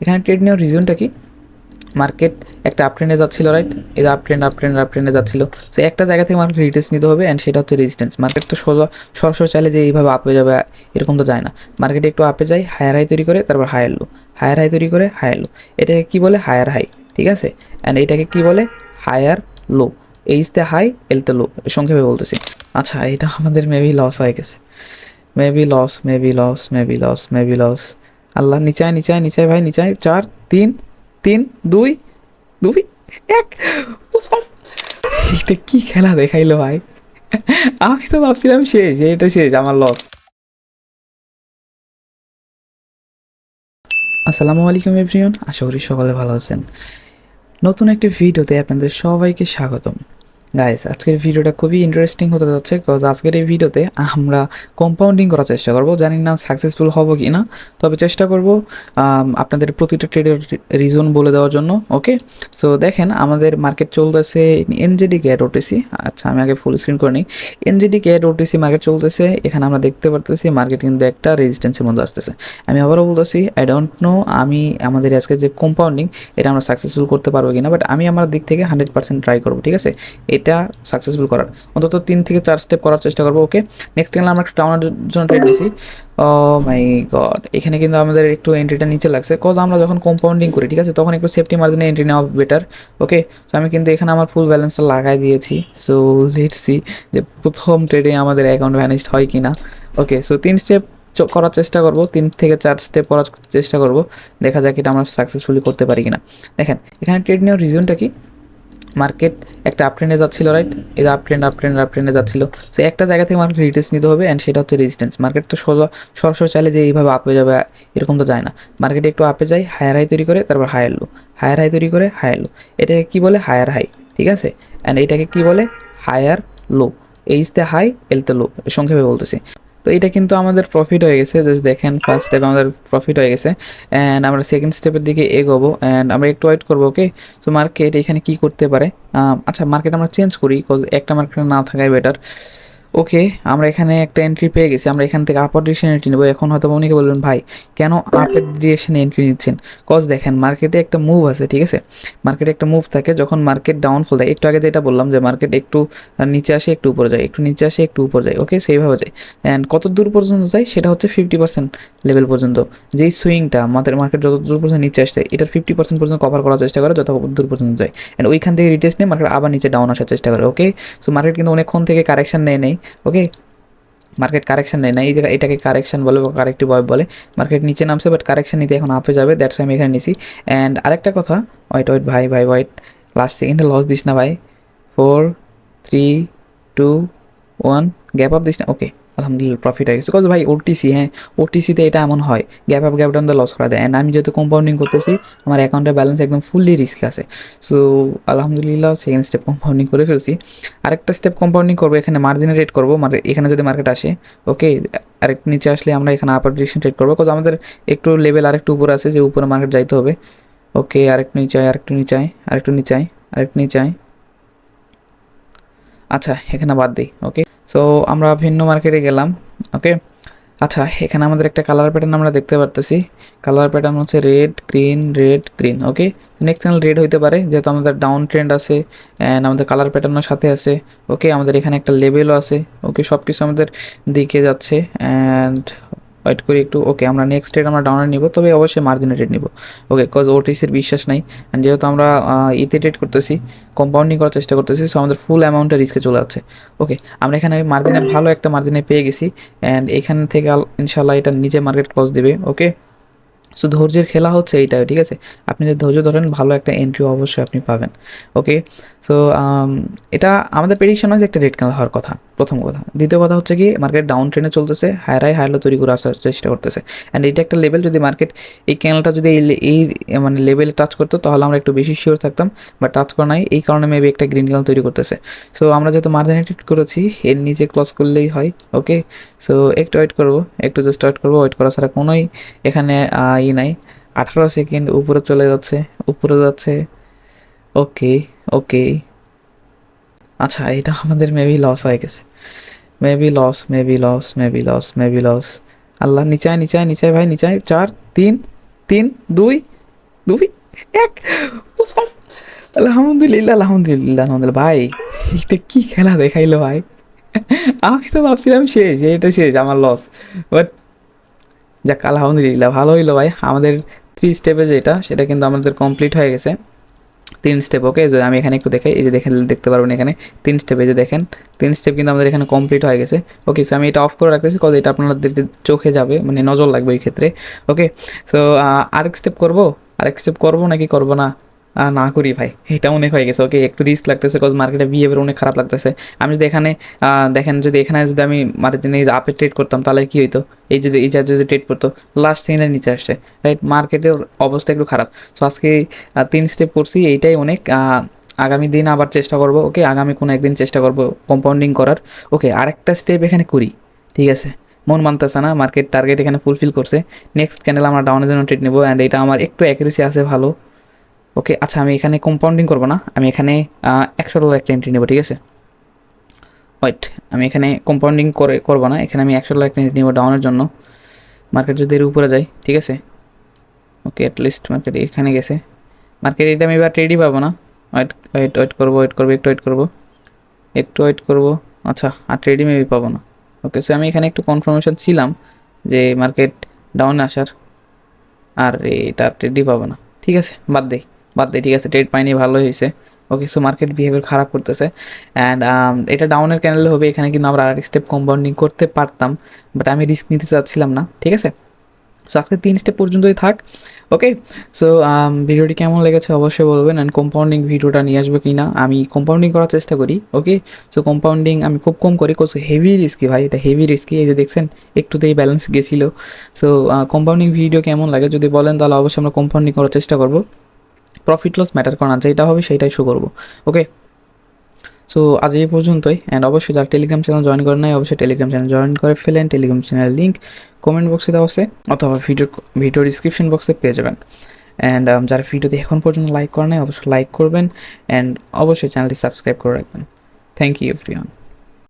এখানে ট্রেড নেওয়ার রিজনটা কি? মার্কেট একটা আপ ট্রেন্ডে যাচ্ছিল রাইট এই up trend up trend up ট্রেন্ডে যাচ্ছিল। তো একটা জায়গা থেকে মার্কেট রিটেন্স নিতে হবে অ্যান্ড সেটা হচ্ছে রেজিস্ট্যান্স মার্কেট তো সোজা সরাসরি চাইলে যে এইভাবে আপে যাবে, এরকম তো যায় না। মার্কেট একটু আপে যায় হায়ার হাই তৈরি করে, তারপর হায়ার লো হায়ার হাই তৈরি করে হায়ার লো এটাকে কী বলে? হায়ার হাই ঠিক আছে? অ্যান্ড এটাকে কী বলে? হায়ার লো এইচতে হাই এলতে লো সংক্ষেপে বলতেছি। আচ্ছা এটা আমাদের মেবি লস হয়ে গেছে। Maybe loss maybe loss maybe loss maybe loss Allah নিচায় নিচায় নিচায় ভাই, নিচায়, চার, তিন তিন, দুই দুই, এক। এটা কি খেলা দেখাইলো ভাই? আমি তো ভাবছিলাম শেষ, এটা শেষ, আমার লস আসসালামু আলাইকুম এভরিওন আশা করি সকলে ভালো আছেন। নতুন একটি ভিডিওতে আপনাদের সবাইকে স্বাগতম। গাইস আজকের ভিডিওটা খুবই ইন্টারেস্টিং হতে যাচ্ছে বিকজ আজকের এই ভিডিওতে আমরা কম্পাউন্ডিং করার চেষ্টা করব, জানি না সাকসেসফুল হব কি না তবে চেষ্টা করব আপনাদের প্রতিটা ট্রেডের রিজন বলে দেওয়ার জন্য ওকে সো দেখেন আমাদের মার্কেট চলতেছে এনজেডি গ্যাট ওটিসি আচ্ছা আমি আগে ফুল স্ক্রিন করে নিই। এনজেডি গ্যাট ওটিসি মার্কেট চলতেছে, এখানে আমরা দেখতে পারতেছি মার্কেট কিন্তু একটা রেজিস্ট্যান্সের মধ্যে আসতেছে। আমি আবারও বলতেছি আই ডোন্ট নো আমি, আমাদের আজকে যে কম্পাউন্ডিং এটা আমরা সাকসেসফুল করতে পারব কিনা বাট আমি আমার দিক থেকে হান্ড্রেড পার্সেন্ট ট্রাই করব, ঠিক আছে? এটা সাকসেসফুল করার। অন্তত তিন থেকে চার স্টেপ করার চেষ্টা করব ওকে নেক্সট গেলে আমরা একটা টাউনের জন্য ট্রেড নিয়েছি ও মাই গড এখানে কিন্তু আমাদের একটু এন্ট্রিটা নিচে লাগছে। কজ আমরা যখন কম্পাউন্ডিং করি, ঠিক আছে? তখন একটু সেফটি মার্জিনে এন্ট্রি নেওয়া বেটার ওকে সো আমি কিন্তু এখানে আমার ফুল ব্যালেন্সটা লাগাই দিয়েছি। সো লেট সি যে প্রথম ট্রেডে আমাদের অ্যাকাউন্ট ভ্যানিস্ট হয় কি না ওকে সো তিন স্টেপ করার চেষ্টা করব, তিন থেকে চার স্টেপ করার চেষ্টা করব। দেখা যাক এটা আমরা সাকসেসফুলি করতে পারি কিনা। দেখেন, এখানে ট্রেড নেওয়ার রিজনটা কি? মার্কেট একটা আপ ট্রেন্ডে যাচ্ছিল রাইট এই up trend up trend up ট্রেন্ডে যাচ্ছিল। তো একটা জায়গা থেকে মার্কেট রিটেন্স নিতে হবে অ্যান্ড সেটা হচ্ছে রেজিস্ট্যান্স মার্কেট তো সোজা সরাসরি চাইলে যে এইভাবে আপে যাবে, এরকম তো যায় না। মার্কেট একটু আপে যায় হায়ার হাই তৈরি করে, তারপর হায়ার লো হায়ার হাই তৈরি করে হায়ার লো এটাকে কী বলে? হায়ার হাই ঠিক আছে? অ্যান্ড এটাকে কী বলে? হায়ার লো এইচতে হাই এলতে লো সংক্ষেপে বলতেছি। তো এটা কিন্তু আমাদের প্রফিট হয়ে গেছে। জাস্ট দেখেন ফার্স্ট স্টেপ আমাদের প্রফিট হয়ে গেছে। অ্যান্ড আমরা সেকেন্ড স্টেপের দিকে এগোবো। অ্যান্ড আমরা একটু ওয়েট করব ওকে তো মার্কেট এখানে কি করতে পারে? আচ্ছা মার্কেট আমরা চেঞ্জ করি কজ একটা মার্কেট না থাকাই বেটার ওকে, আমরা এখানে একটা এন্ট্রি পেয়ে গেছি, আমরা এখান থেকে আপার ডিরেকশন এন্ট্রি নেব। এখন হয়তো অনেকে বলবেন, ভাই, কেন আপের ডিরেকশনে এন্ট্রি নিচ্ছেন? কজ দেখেন মার্কেটে একটা মুভ আছে, ঠিক আছে? মার্কেটে একটা মুভ থাকে, যখন মার্কেট ডাউনফল দেয়, একটু আগে যেটা বললাম যে মার্কেট একটু নিচে আসে, একটু উপরে যায়, একটু নিচে আসে, একটু উপরে যায়, ওকে? সেইভাবে যায়। অ্যান্ড কত দূর পর্যন্ত যায়? সেটা হচ্ছে ফিফটি পার্সেন্ট লেভেল পর্যন্ত। যেই সুইংটা আমাদের মার্কেট যত দূর পর্যন্ত নিচে আসছে, এটার ফিফটি পার্সেন্ট পর্যন্ত কভার করার চেষ্টা করে, যত দূর পর্যন্ত যায়। অ্যান্ড ওইখান থেকে রিটেস্ট নিয়ে মার্কেট আবার নিচে ডাউন আসার চেষ্টা করে, ওকে? সো মার্কেট কিন্তু অনেকক্ষণ থেকে কারেকশন নেয় নেই। ওকে মার্কেট কারেকশন নেয় না। এই জায়গায় এটাকে কারেকশন বলে বা কারেক্টিভ ওয়েব বলে। মার্কেট নিচে নামছে বাট কারেকশন নিতে এখন আপে যাবে। দ্যাটস আমি এখানে নিছি। অ্যান্ড আরেকটা কথা ওয়েট ওয়েট ভাই ভাই ওয়েট লাস্ট সেকেন্ডে লস দিস না ভাই। Four three two one gap up this না। ওকে আলহামদুলিল্লাহ প্রফিট হয়ে গেছে। কজ ভাই ওটিসি হ্যাঁ ওটিসিতে এটা এমন হয় গ্যাপ আপ গ্যাপ ডাউন দিয়ে লস করা দেয় অ্যান্ড আমি যেহেতু কম্পাউন্ডিং করতেছি, আমার অ্যাকাউন্টের ব্যালেন্স একদম ফুললি রিস্ক আছে। সো আলহামদুলিল্লাহ সেকেন্ড স্টেপ কম্পাউন্ডিং করে ফেলছি। আরেকটা স্টেপ কম্পাউন্ডিং করব, এখানে মার্জিনে রেট করব মানে এখানে যদি মার্কেট আসে ওকে আরেকটু নিচে আসলে আমরা এখানে আপার ডিরেকশন ট্রেড করব। কজ আমাদের একটু লেভেল আরেকটু উপরে আছে, যে উপরে মার্কেট যাইতে হবে। ওকে আরেকটু নিচাই আরেকটু নিচাই আরেকটু নিচাই আরেকটু নিচাই আচ্ছা এখানে বাদ দিই ওকে সো আমরা ভিন্ন মার্কেটে গেলাম ওকে আচ্ছা এখানে আমাদের একটা কালার প্যাটার্ন আমরা দেখতে পারতেছি। কালার প্যাটার্ন হচ্ছে red green red green okay next channel red হইতে পারে, যেহেতু আমাদের ডাউন ট্রেন্ড আছে অ্যান্ড আমাদের কালার প্যাটার্নের সাথে আছে ওকে আমাদের এখানে একটা লেভেলও আছে ওকে সব কিছু আমাদের দিকে যাচ্ছে অ্যান্ড ওয়েট করি একটু ওকে আমরা নেক্সট রেট আমরা ডাউনে নিব, তবে অবশ্যই মার্জিনে রেট নিব। ওকে কজ ওটিসির বিশ্বাস নাই। অ্যান্ড যেহেতু আমরা ইতে ট্রেড করতেছি কম্পাউন্ডিং করার চেষ্টা করতেছি সো আমাদের ফুল অ্যামাউন্টের রিস্কে চলে যাচ্ছে। ওকে আমরা এখানে মার্জিনে ভালো একটা মার্জিনে পেয়ে গেছি। অ্যান্ড এখান থেকে ইনশাল্লাহ এটা নিজে মার্কেট ক্লোজ দেবে ওকে সো ধৈর্যের খেলা হচ্ছে এইটাই ঠিক আছে? আপনি যদি ধৈর্য ধরেন, ভালো একটা এন্ট্রি অবশ্যই আপনি পাবেন। ওকে সো এটা আমাদের প্রেডিকশন হচ্ছে একটা রেড ক্যান্ডেল হওয়ার কথা। প্রথম কথা। দ্বিতীয় কথা হচ্ছে কি মার্কেট ডাউন ট্রেনে চলতেছে হায়ার হাই হায়ার তৈরি করে আসার চেষ্টা করতেছে। অ্যান্ড এটা একটা লেভেল যদি মার্কেট এই ক্যানেলটা যদি এই মানে লেভেলে টাচ করতো, তাহলে আমরা একটু বেশি শিওর থাকতাম বা টাচ করা নাই, এই কারণে মেবি একটা গ্রিন ক্যানেল তৈরি করতেছে। সো আমরা যেহেতু মার্জিনেটেড করেছি, এর নিচে ক্লস করলেই হয় ওকে সো একটু ওয়েট করব, একটু জাস্ট ওয়েট করব ওয়েট করা ছাড়া কোনোই এখানে ই নাই। আঠারো সেকেন্ড উপরে চলে যাচ্ছে, উপরে যাচ্ছে ওকে ওকে আচ্ছা এটা আমাদের মেবি লস হয়ে গেছে। Maybe loss maybe loss maybe loss maybe loss Allah, নিচায় নিচায় নিচায় ভাই, নিচায়। চার, তিন তিন, দুই দুই, এক। আলহামদুলিল্লাহ আলহামদুলিল্লাহ আলহামদুলিল্লাহ। ভাই, এটা কি খেলা দেখাইলো ভাই? আমি তো ভাবছিলাম শেষ, এটা শেষ, আমার লস বাট যাক, আলহামদুলিল্লাহ, ভালো হইল ভাই। আমাদের থ্রি স্টেপে যেটা, সেটা কিন্তু আমাদের কমপ্লিট হয়ে গেছে। তিন স্টেপ ওকে যদি আমি এখানে একটু দেখাই, এই যে দেখেন, দেখতে পারবেন এখানে, তিন স্টেপ এই যে দেখেন, তিন স্টেপ কিন্তু আমাদের এখানে কমপ্লিট হয়ে গেছে ওকে সো আমি এটা অফ করে রাখতেছি কজ এটা আপনাদের চোখে যাবে মানে নজর লাগবে এই ক্ষেত্রে ওকে সো আরেক স্টেপ করব? আরেক স্টেপ করব নাকি করব না? না করি ভাই। এটা অনেক হয়ে গেছে ওকে একটু রিস্ক লাগতেছে কজ মার্কেটে বিহেভিয়ার অনেক খারাপ লাগতেছে। আমি যদি এখানে দেখেন যদি এখানে যদি আমি মার্কেটে নিয়ে আপে ট্রেড করতাম, তাহলে কি হইতো? এই যদি এই যদি ট্রেড করতো লাস্ট সেকেন্ডে নিচে আসছে রাইট মার্কেটের অবস্থা একটু খারাপ। সো আজকে তিন স্টেপ করছি, এইটাই অনেক আগামী দিন আবার চেষ্টা করব ওকে আগামী কোনো একদিন চেষ্টা করব কম্পাউন্ডিং করার। ওকে আরেকটা স্টেপ এখানে করি, ঠিক আছে? মন মানতেছে না মার্কেট টার্গেট এখানে ফুলফিল করছে। নেক্সট ক্যান্ডেল আমরা ডাউনের জন্য ট্রেড নেব অ্যান্ড এটা আমার একটু অ্যাকুরেসি আছে ভালো। ওকে আচ্ছা আমি এখানে কম্পাউন্ডিং করব না। আমি এখানে একশো ডলার একটা এন্ট্রি নেব, ঠিক আছে? ওয়েট আমি এখানে কম্পাউন্ডিং করে, করব না। এখানে আমি একশো ডলার একটা এন্ট্রি নেব ডাউনের জন্য। মার্কেট যদি এর উপরে যায়, ঠিক আছে? ওকে অ্যাটলিস্ট মার্কেট এখানে গেছে। মার্কেট এটা আমি এবার ট্রেডই পাবো না। ওয়েট ওয়েট ওয়েট করব ওয়েট করব, একটু ওয়েট করব। একটু ওয়েট করব। আচ্ছা আর ট্রেডই মেবি পাবো না। ওকে সো আমি এখানে একটু কনফার্মেশন ছিলাম যে মার্কেট ডাউন আসার, আর এটা ট্রেডই পাবো না। ঠিক আছে, বাদ দেই বাদ দেই ঠিক আছে ট্রেড পাইনি ভালো হয়েছে ওকে সো মার্কেট বিহেভিয়ার খারাপ করতেছে। অ্যান্ড এটা ডাউনের ক্যানেল হবে, এখানে কিন্তু আমরা আরেক স্টেপ কম্পাউন্ডিং করতে পারতাম। বাট আমি রিস্ক নিতে চাচ্ছিলাম না, ঠিক আছে? সো আজকে তিন স্টেপ পর্যন্তই থাক। ওকে সো ভিডিওটি কেমন লেগেছে অবশ্যই বলবেন। অ্যান্ড কম্পাউন্ডিং ভিডিওটা নিয়ে আসবে কি না, আমি কম্পাউন্ডিং করার চেষ্টা করি। ওকে সো কম্পাউন্ডিং আমি খুব কম করি কোস হেভি রিস্কি ভাই, এটা হেভি রিস্কি এই যে দেখছেন, একটুতেই ব্যালেন্স গেছিল। সো কম্পাউন্ডিং ভিডিও কেমন লাগে যদি বলেন, তাহলে অবশ্যই আমরা কম্পাউন্ডিং করার চেষ্টা করব। প্রফিট লস ম্যাটার করে না যেটা হবে সেটাই শো করব। ওকে সো আজ এই পর্যন্তই অ্যান্ড অবশ্যই যারা টেলিগ্রাম চ্যানেল জয়েন করেন নাই, অবশ্যই টেলিগ্রাম চ্যানেল জয়েন করে ফেলেন টেলিগ্রাম চ্যানেল লিঙ্ক কমেন্ট বক্সে দেওয়া আছে, অথবা ভিডিও ভিডিও ডিসক্রিপশন বক্সে পেয়ে যাবেন। অ্যান্ড যারা ভিডিওতে এখন পর্যন্ত লাইক করেন নাই, অবশ্যই লাইক করবেন অ্যান্ড অবশ্যই চ্যানেলটি সাবস্ক্রাইব করে রাখবেন। Thank you everyone